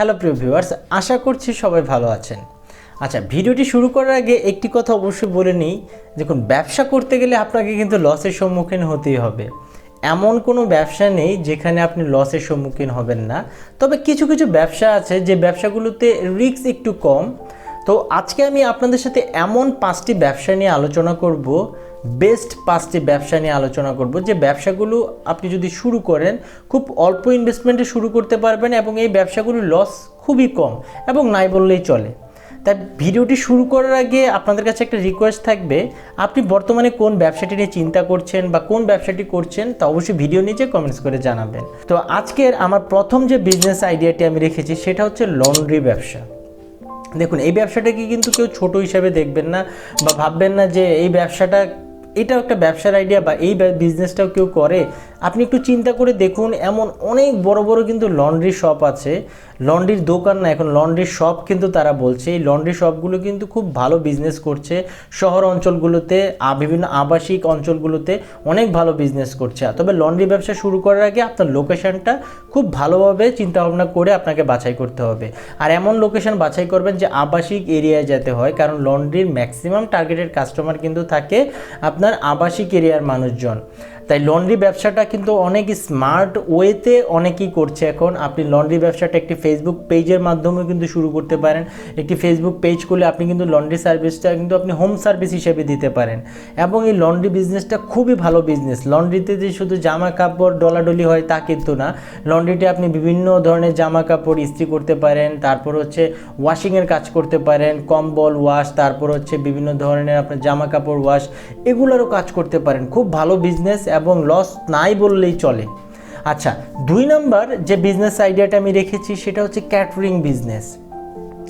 Hello প্রিয় viewers আশা করছি সবাই ভালো আছেন। আচ্ছা ভিডিওটি শুরু করার আগে একটি কথা অবশ্যই বলে নিই। দেখুন, ব্যবসা করতে গেলে আপনাকে কিন্তু লসের সম্মুখীন হতেই হবে। এমন কোনো ব্যবসা নেই যেখানে আপনি লসের সম্মুখীন হবেন না। তবে কিছু কিছু ব্যবসা আছে যে ব্যবসাগুলোতে রিস্ক একটু কম। তো আজকে আমি আপনাদের সাথে এমন পাঁচটি ব্যবসা নিয়ে আলোচনা করব বেস্ট পাঁচটি ব্যবসা নিয়ে আলোচনা করব, যে ব্যবসাগুলো আপনি যদি শুরু করেন, খুব অল্প ইনভেস্টমেন্টে শুরু করতে পারবেন এবং এই ব্যবসাগুলোর লস খুবই কম এবং নাই বললেই চলে। তাই ভিডিওটি শুরু করার আগে আপনাদের কাছে একটা রিকোয়েস্ট থাকবে, আপনি বর্তমানে কোন ব্যবসাটি নিয়ে চিন্তা করছেন বা কোন ব্যবসাটি করছেন তা অবশ্যই ভিডিও নিচে কমেন্টস করে জানাবেন। তো আজকের আমার প্রথম যে বিজনেস আইডিয়াটি আমি রেখেছি, সেটা হচ্ছে লন্ড্রি ব্যবসা। দেখুন, এই ব্যবসাটাকে কিন্তু কেউ ছোট হিসাবে দেখবেন না বা ভাববেন না যে এই ব্যবসাটা, এটাও একটা ব্যবসার আইডিয়া বা এই বিজনেসটাও কেউ করে আপনি একটু চিন্তা করে দেখুন, এমন অনেক বড় বড় কিন্তু লন্ড্রি শপ আছে। লন্ড্রির দোকান না, এখন লন্ড্রির শপ কিন্তু তারা বলছে। এই লন্ড্রি শপগুলো কিন্তু খুব ভালো বিজনেস করছে। শহর অঞ্চলগুলোতে বিভিন্ন আবাসিক অঞ্চলগুলোতে অনেক ভালো বিজনেস করছে। তবে লন্ড্রি ব্যবসা শুরু করার আগে আপনার লোকেশনটা খুব ভালোভাবে চিন্তা ভাবনা করে আপনাকে বাছাই করতে হবে। আর এমন লোকেশন বাছাই করবেন যে আবাসিক এরিয়ায় যেতে হয়, কারণ লন্ড্রির ম্যাক্সিমাম টার্গেটেড কাস্টমার কিন্তু থাকে আপনার আবাসিক এরিয়ার মানুষজন। তাই লন্ড্রি ব্যবসাটা কিন্তু অনেক স্মার্ট ওয়েতে অনেকেই করছে এখন। আপনি লন্ড্রি ব্যবসাটা একটি ফেসবুক পেজের মাধ্যমেও কিন্তু শুরু করতে পারেন। একটি ফেসবুক পেজ খুলে আপনি কিন্তু লন্ড্রি সার্ভিসটা কিন্তু আপনি হোম সার্ভিস হিসেবে দিতে পারেন। এবং এই লন্ড্রি বিজনেসটা খুবই ভালো বিজনেস লন্ড্রিতে যে শুধু জামা কাপড় ডলাডলি হয় তা কিন্তু না। লন্ড্রিতে আপনি বিভিন্ন ধরনের জামা কাপড় ইস্ত্রি করতে পারেন, তারপর হচ্ছে ওয়াশিংয়ের কাজ করতে পারেন, কম্বল ওয়াশ তারপর হচ্ছে বিভিন্ন ধরনের আপনার জামা কাপড় ওয়াশ এগুলোরও কাজ করতে পারেন। খুব ভালো বিজনেস এবং লস নাই বললেই চলে। আচ্ছা দুই নাম্বার যে বিজনেস আইডিয়াটা আমি রেখেছি সেটা হচ্ছে ক্যাটারিং বিজনেস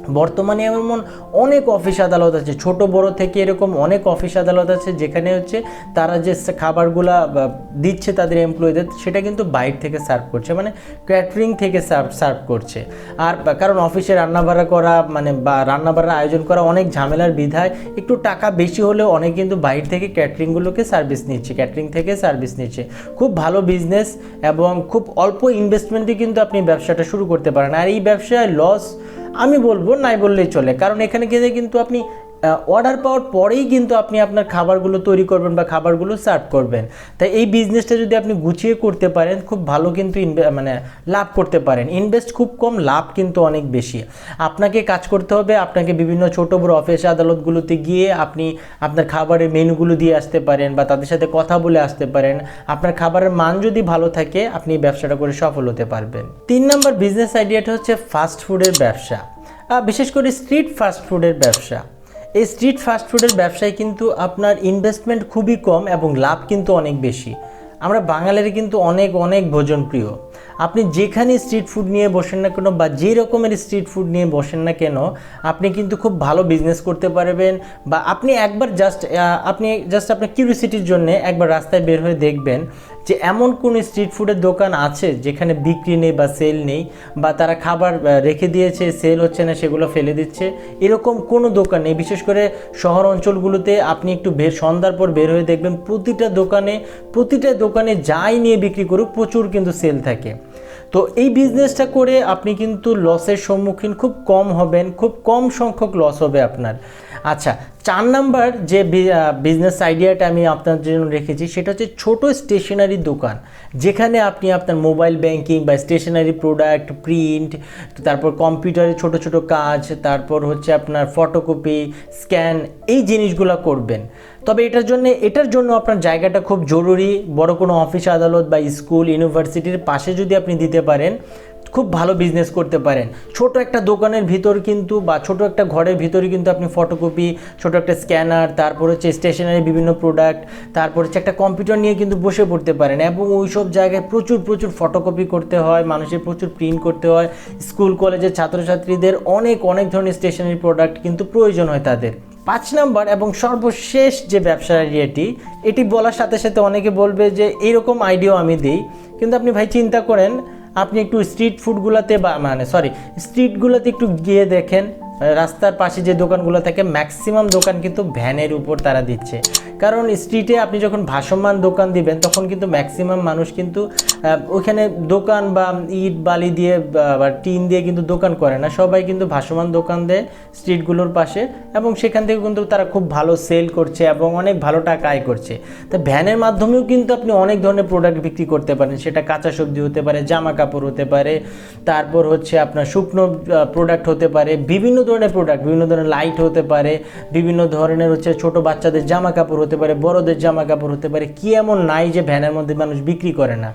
বর্তমানে এমন অনেক অফিস আদালত আছে, ছোট বড় থেকে এরকম অনেক অফিস আদালত আছে যেখানে হচ্ছে তারা যে খাবারগুলা দিচ্ছে তাদের এমপ্লয়ীদের সেটা কিন্তু বাইরে থেকে সার্ভ করছে মানে ক্যাটারিং থেকে সার্ভ সার্ভ করছে। আর কারণ অফিসে রান্নাবাড়া করা মানে বা, রান্নাবাড়ার আয়োজন করা অনেক ঝামেলার বিধায় একটু টাকা বেশি হলেও অনেক কিন্তু বাইরে থেকে ক্যাটারিংগুলোকে সার্ভিস নিচ্ছে ক্যাটারিং থেকে সার্ভিস নিচ্ছে। খুব ভালো বিজনেস এবং খুব অল্প ইনভেস্টমেন্টে কিন্তু আপনি ব্যবসাটা শুরু করতে পারেন। আর এই ব্যবসায় লস আমি বলব নাই বললেই চলে। কারণ এখানে গেলে কিন্তু আপনি অর্ডার পাওয়ার পরেই কিন্তু আপনি আপনার খাবারগুলো তৈরি করবেন বা খাবারগুলো সার্ভ করবেন। তাই এই বিজনেসটা যদি আপনি গুছিয়ে করতে পারেন, খুব ভালো কিন্তু মানে লাভ করতে পারেন। ইনভেস্ট খুব কম, লাভ কিন্তু অনেক বেশি। আপনাকে কাজ করতে হবে, আপনাকে বিভিন্ন ছোট বড় অফিস আদালতগুলোতে গিয়ে আপনি আপনার খাবারের মেনুগুলো দিয়ে আসতে পারেন বা তাদের সাথে কথা বলে আসতে পারেন। আপনার খাবারের মান যদি ভালো থাকে, আপনি ব্যবসাটা করে সফল হতে পারবেন। তিন নম্বর বিজনেস আইডিয়াটা হচ্ছে ফাস্ট ফুডের ব্যবসা। বিশেষ করে স্ট্রিট ফাস্ট ফুডের ব্যবসা। এই স্ট্রিট ফাস্ট ফুডের ব্যবসায় কিন্তু আপনার ইনভেস্টমেন্ট খুবই কম এবং লাভ কিন্তু অনেক বেশি। আমরা বাঙালির কিন্তু অনেক অনেক ভোজন প্রিয়। আপনি যেখানে স্ট্রিট ফুড নিয়ে বসেন না কেন বা যে রকমের স্ট্রিট ফুড নিয়ে বসেন না কেন, আপনি কিন্তু খুব ভালো বিজনেস করতে পারবেন বা আপনি একবার জাস্ট আপনি জাস্ট আপনার কিউরিসিটির জন্য একবার রাস্তায় বের হয়ে দেখবেন যে এমন কোন স্ট্রিট ফুডের দোকান আছে যেখানে বিক্রি নেই বা সেল নেই বা তারা খাবার রেখে দিয়েছে সেল হচ্ছে না, সেগুলো ফেলে দিচ্ছে? এরকম কোনো দোকান নেই। বিশেষ করে শহর অঞ্চলগুলোতে আপনি একটু বের, সন্ধ্যার পর বের হয়ে দেখবেন প্রতিটা দোকানে প্রতিটা দোকানে যাই নিয়ে বিক্রি করুক, প্রচুর কিন্তু সেল থাকে। তো এই বিজনেসটা করে আপনি কিন্তু লসের সম্মুখীন খুব কম হবেন, খুব কম সংখ্যক লস হবে আপনার। আচ্ছা চার নাম্বার যে বিজনেস আইডিয়াটা আমি আপনার জন্য রেখেছি, সেটা হচ্ছে ছোট স্টেশনারি দোকান, যেখানে আপনি আপনার মোবাইল ব্যাংকিং বা স্টেশনারি প্রোডাক্ট প্রিন্ট তারপর কম্পিউটারে ছোট ছোট কাজ, তারপর হচ্ছে আপনার ফটোকপি স্ক্যান এই জিনিসগুলো করবেন। তবে এটার জন্য এটার জন্য আপনার জায়গাটা খুব জরুরি, বড় কোনো অফিস আদালত বা স্কুল ইউনিভার্সিটির পাশে যদি আপনি দিতে পারেন খুব ভালো বিজনেস করতে পারেন। ছোট একটা দোকানের ভিতর কিন্তু বা ছোট একটা ঘরের ভিতরে কিন্তু আপনি ফটোকপি ছোট একটা স্ক্যানার তারপর হচ্ছে স্টেশনারি বিভিন্ন প্রোডাক্ট তারপর হচ্ছে একটা কম্পিউটার নিয়ে কিন্তু বসে পড়তে পারেন এবং ওই সব জায়গায় প্রচুর প্রচুর ফটোকপি করতে হয়, মানুষের প্রচুর প্রিন্ট করতে হয়। স্কুল কলেজের ছাত্রছাত্রীদের অনেক অনেক ধরনের স্টেশনারি প্রোডাক্ট কিন্তু প্রয়োজন হয় তাদের। পাঁচ নাম্বার এবং সর্বশেষ যে ব্যবসার আইডিয়াটি এটি বলার সাথে সাথে অনেকে বলবে যে, এইরকম আইডিয়াও আমি দিই। কিন্তু আপনি ভাই চিন্তা করেন আপনি একটু স্ট্রিট ফুডগুলোতে বা মানে সরি স্ট্রিটগুলোতে একটু গিয়ে দেখেন, রাস্তার পাশে যে দোকানগুলো থাকে ম্যাক্সিমাম দোকান কিন্তু ভ্যানের উপর তারা দিচ্ছে। কারণ স্ট্রিটে আপনি যখন ভাসমান দোকান দিবেন, তখন কিন্তু ম্যাক্সিমাম মানুষ কিন্তু ওখানে দোকান বা ইট, বালি দিয়ে, বা- টিন দিয়ে কিন্তু দোকান করে না। সবাই কিন্তু ভাসমান দোকান দেয় স্ট্রিটগুলোর পাশে এবং সেখান থেকে কিন্তু তারা খুব ভালো সেল করছে এবং অনেক ভালো টাকা আয় করছে। তো ভ্যানের মাধ্যমেও কিন্তু আপনি অনেক ধরনের প্রোডাক্ট বিক্রি করতে পারেন। সেটা কাঁচা সবজি হতে পারে, জামা কাপড় হতে পারে, তারপর হচ্ছে আপনার শুকনো প্রোডাক্ট হতে পারে, বিভিন্ন ধরনের প্রোডাক্ট বিভিন্ন ধরনের লাইট হতে পারে, বিভিন্ন ধরনের হচ্ছে ছোট বাচ্চাদের জামা কাপড় হতে পারে, বড়দের জামা কাপড় হতে পারে, কি এমন নাই যে ভ্যানের মধ্যে মানুষ বিক্রি করে না?